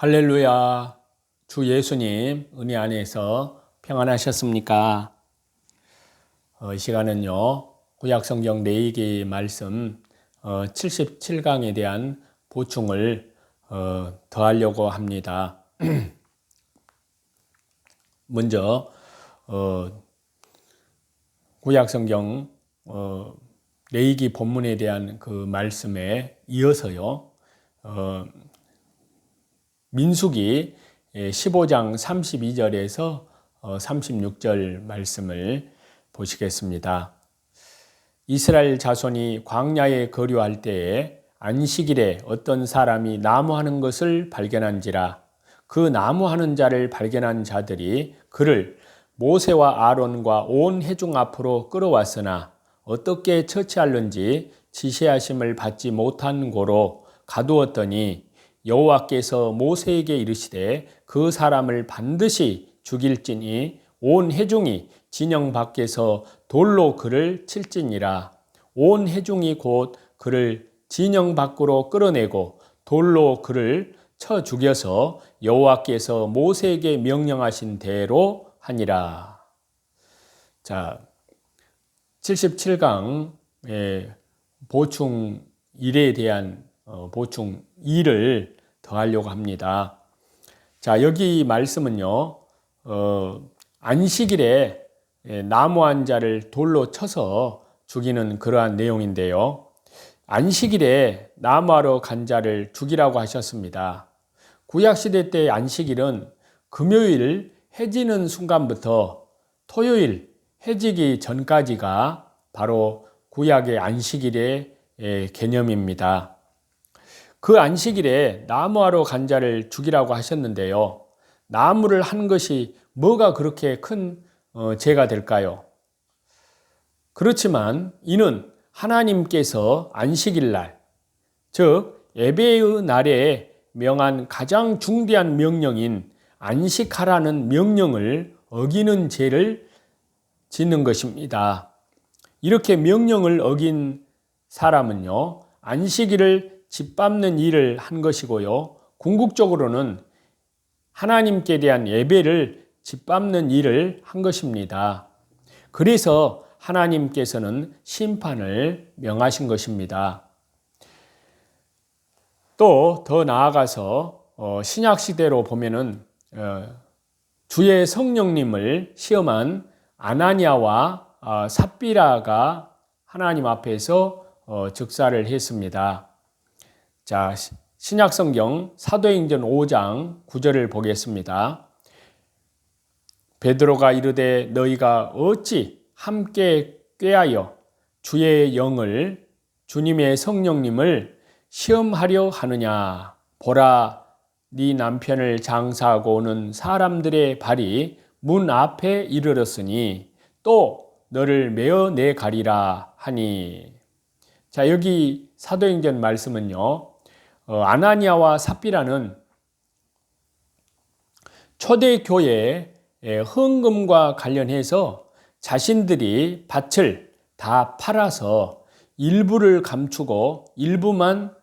할렐루야. 주 예수님 은혜 안에서 평안하셨습니까? 어, 이 시간은요. 구약 성경 레이기 말씀 어, 77강에 대한 보충을 어, 더하려고 합니다. 먼저 어, 구약 성경 어, 레이기 본문에 대한 그 말씀에 이어서요. 어, 민수기 15장 32절에서 36절 말씀을 보시겠습니다. 이스라엘 자손이 광야에 거류할 때에 안식일에 어떤 사람이 나무하는 것을 발견한지라 그 나무하는 자를 발견한 자들이 그를 모세와 아론과 온 회중 앞으로 끌어왔으나 어떻게 처치할는지 지시하심을 받지 못한 고로 가두었더니 여호와께서 모세에게 이르시되 그 사람을 반드시 죽일지니 온 회중이 진영 밖에서 돌로 그를 칠지니라 온 회중이 곧 그를 진영 밖으로 끌어내고 돌로 그를 쳐 죽여서 여호와께서 모세에게 명령하신 대로 하니라. 자, 77강의 보충 1에 대한 어, 보충 2를 더하려고 합니다. 자, 여기 말씀은요, 어, 안식일에 예, 나무 한 자를 돌로 쳐서 죽이는 그러한 내용인데요. 안식일에 나무하러 간 자를 죽이라고 하셨습니다. 구약시대 때 안식일은 금요일 해지는 순간부터 토요일 해지기 전까지가 바로 구약의 안식일의 예, 개념입니다. 그 안식일에 나무하러 간 자를 죽이라고 하셨는데요. 나무를 한 것이 뭐가 그렇게 큰 어, 죄가 될까요? 그렇지만 이는 하나님께서 안식일 날, 즉 예배의 날에 명한 가장 중대한 명령인 안식하라는 명령을 어기는 죄를 짓는 것입니다. 이렇게 명령을 어긴 사람은요, 안식일을 짓밟는 일을 한 것이고요. 궁극적으로는 하나님께 대한 예배를 짓밟는 일을 한 것입니다. 그래서 하나님께서는 심판을 명하신 것입니다. 또 더 나아가서 어, 신약 시대로 보면은 어, 주의 성령님을 시험한 아나니아와 어, 삽비라가 하나님 앞에서 즉사를 했습니다. 자, 신약 성경 사도행전 5장 9절을 보겠습니다. 베드로가 이르되 너희가 어찌 함께 꾀하여 주의 영을 주님의 성령님을 시험하려 하느냐 보라 네 남편을 장사하고 오는 사람들의 발이 문 앞에 이르렀으니 또 너를 메어 내 가리라 하니 자 여기 사도행전 말씀은요 어, 아나니아와 삽비라는 초대 교회의 헌금과 관련해서 자신들이 밭을 다 팔아서 일부를 감추고 일부만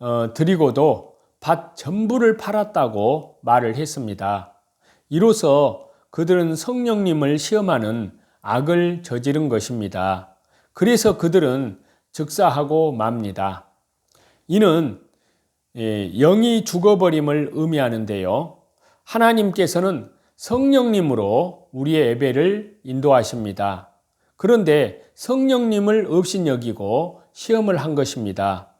어, 드리고도 밭 전부를 팔았다고 말을 했습니다. 이로써 그들은 성령님을 시험하는 악을 저지른 것입니다. 그래서 그들은 즉사하고 맙니다. 이는 예, 영이 죽어버림을 의미하는데요. 하나님께서는 성령님으로 우리의 예배를 인도하십니다. 그런데 성령님을 업신여기고 시험을 한 것입니다.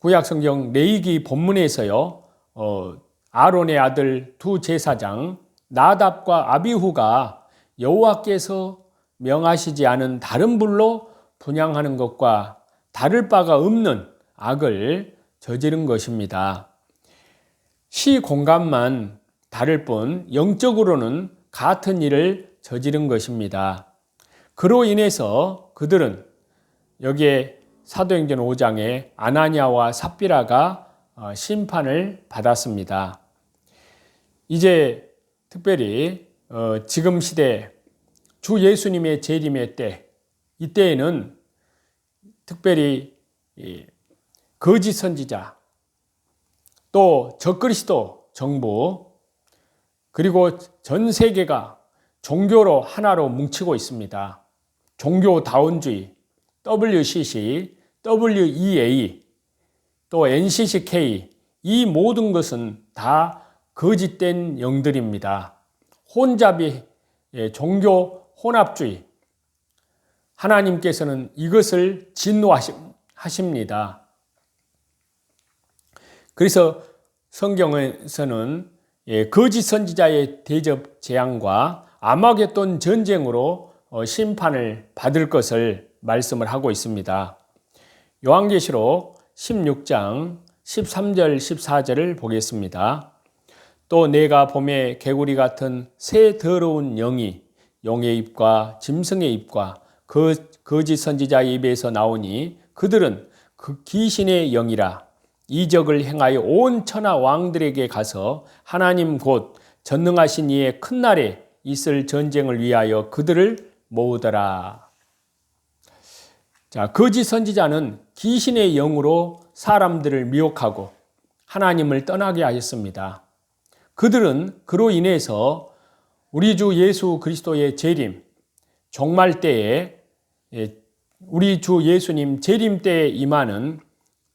구약성경 레이기 본문에서요, 어, 아론의 아들 두 제사장 나답과 아비후가 여호와께서 명하시지 않은 다른 불로 분양하는 것과 다를 바가 없는 악을 저지른 것입니다. 시 공간만 다를 뿐 영적으로는 같은 일을 저지른 것입니다. 그로 인해서 그들은 여기에 사도행전 5장에 아나니아와 삽비라가 어, 심판을 받았습니다. 이제 특별히 어, 지금 시대 주 예수님의 재림의 때 이때에는 특별히 거짓 선지자, 또 적그리스도 정부 그리고 전 세계가 종교로 하나로 뭉치고 있습니다. 종교다원주의, WCC, WEA, 또 NCCK 이 모든 것은 다 거짓된 영들입니다. 혼잡이 예, 종교 혼합주의. 하나님께서는 이것을 진노하십니다. 그래서 성경에서는 예, 거짓 선지자의 대접 재앙과 아마겟돈 전쟁으로 어, 심판을 받을 것을 말씀을 하고 있습니다. 요한계시록 16장 13절 14절을 보겠습니다. 또 내가 봄에 개구리 같은 새 더러운 영이 용의 입과 짐승의 입과 그 거짓 선지자의 입에서 나오니 그들은 그 귀신의 영이라 이적을 행하여 온 천하 왕들에게 가서 하나님 곧 전능하신 이의 큰 날에 있을 전쟁을 위하여 그들을 모으더라. 자, 거짓 선지자는 귀신의 영으로 사람들을 미혹하고 하나님을 떠나게 하였습니다. 그들은 그로 인해서 우리 주 예수 그리스도의 재림, 종말 때에 예, 우리 주 예수님 재림 때에 임하는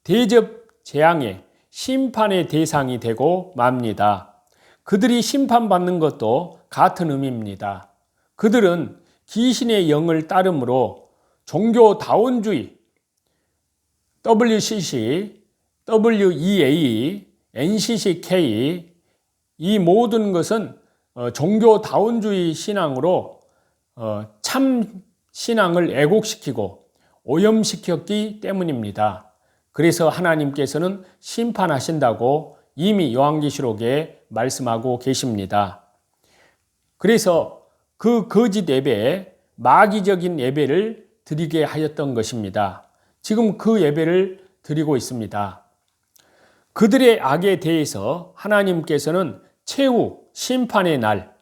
대접 재앙의 심판의 대상이 되고 맙니다. 그들이 심판받는 것도 같은 의미입니다. 그들은 귀신의 영을 따름으로 종교다원주의, WCC, WEA, NCCK 이 모든 것은 어, 종교다원주의 신앙으로 어, 참 신앙을 애곡시키고 오염시켰기 때문입니다. 그래서 하나님께서는 심판하신다고 이미 요한계시록에 말씀하고 계십니다. 그래서 그 거짓 예배에 마귀적인 예배를 드리게 하였던 것입니다. 지금 그 예배를 드리고 있습니다. 그들의 악에 대해서 하나님께서는 최후 심판의 날,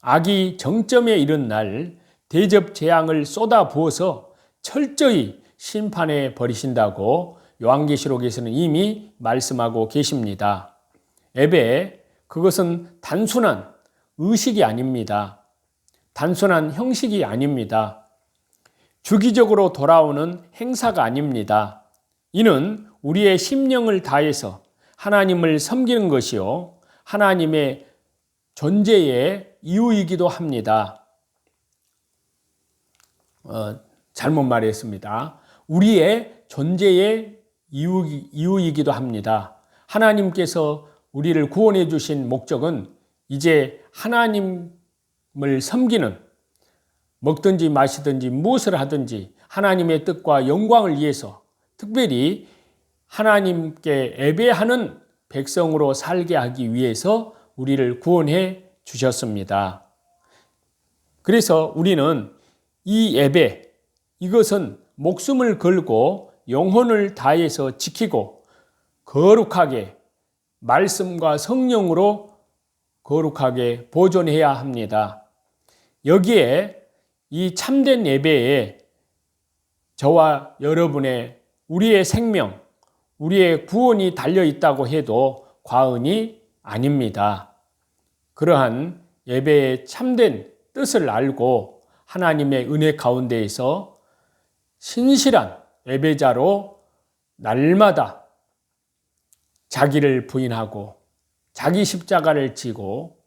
악이 정점에 이른 날 대접 재앙을 쏟아 부어서 철저히 심판해 버리신다고 요한계시록에서는 이미 말씀하고 계십니다. 예배 그것은 단순한 의식이 아닙니다. 단순한 형식이 아닙니다. 주기적으로 돌아오는 행사가 아닙니다. 이는 우리의 심령을 다해서 하나님을 섬기는 것이요. 하나님의 존재의 이유이기도 합니다. 어, 잘못 말했습니다. 우리의 존재의 이유, 이유 이기도 합니다. 하나님께서 우리를 구원해 주신 목적은 이제 하나님을 섬기는 먹든지 마시든지 무엇을 하든지 하나님의 뜻과 영광을 위해서 특별히 하나님께 예배하는 백성으로 살게 하기 위해서 우리를 구원해 주셨습니다. 그래서 우리는 이 예배, 이것은 목숨을 걸고 영혼을 다해서 지키고 거룩하게 말씀과 성령으로 거룩하게 보존해야 합니다. 여기에 이 참된 예배에 저와 여러분의 우리의 생명, 우리의 구원이 달려 있다고 해도 과언이 아닙니다. 그러한 예배의 참된 뜻을 알고 하나님의 은혜 가운데에서 신실한 예배자로 날마다 자기를 부인하고 자기 십자가를 지고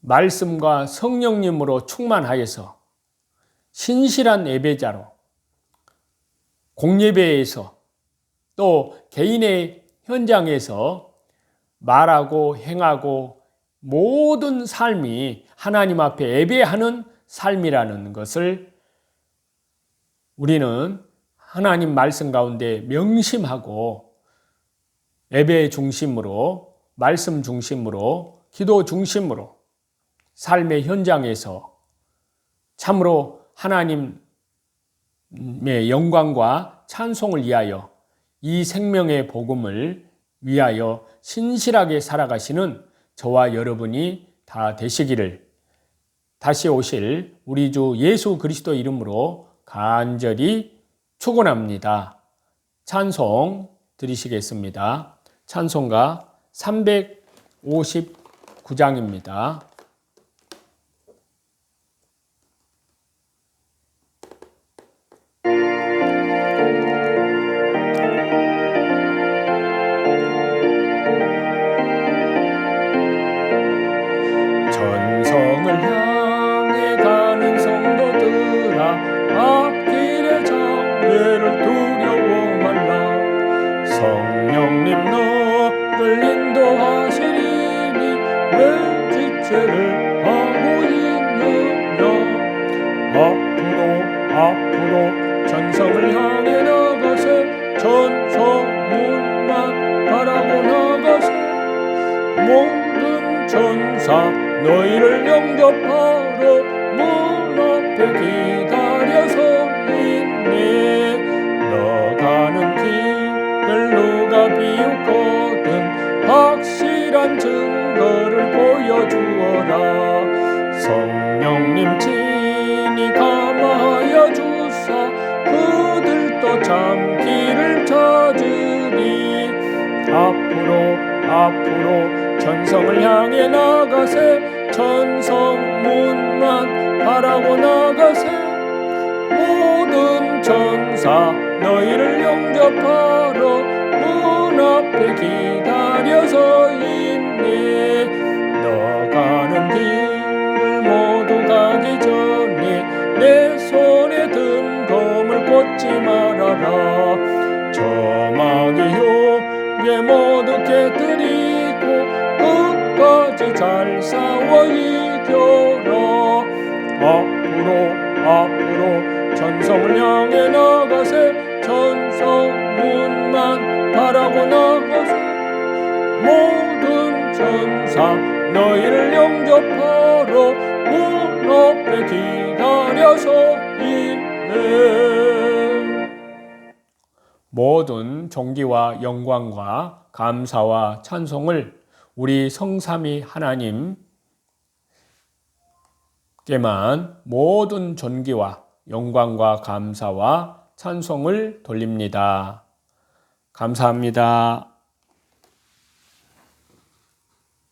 말씀과 성령님으로 충만하여서 신실한 예배자로 공예배에서 또 개인의 현장에서 말하고 행하고 모든 삶이 하나님 앞에 예배하는 삶이라는 것을 우리는 하나님 말씀 가운데 명심하고 예배 중심으로 말씀 중심으로 기도 중심으로 삶의 현장에서 참으로 하나님의 영광과 찬송을 위하여 이 생명의 복음을 위하여 신실하게 살아가시는 저와 여러분이 다 되시기를 다시 오실 우리 주 예수 그리스도 이름으로 간절히 축원합니다. 찬송 드리시겠습니다. 찬송가 359장입니다. 확실한 증거를 보여주어라. 성령님 친히 감화하여 주사 그들도 참 길을 찾으리. 앞으로 앞으로 전성을 향해 나가세. 천성문만 바라고 나가세. 모든 천사 너희를 영접하러 문 앞에 기다려서 있 내 손에 든 검을 꽂지 말아라. 저마귀 흉에 모두 깨뜨리고 끝까지 잘 싸워 이겨라. 앞으로 앞으로 전성을 향해 나가세. 전성문만 바라고 나가세. 모든 천사 너희를 영접하러 문 앞에 기다려서 있네 모든 존귀와 영광과 감사와 찬송을 우리 성삼위 하나님께만 모든 존귀와 영광과 감사와 찬송을 돌립니다. 감사합니다.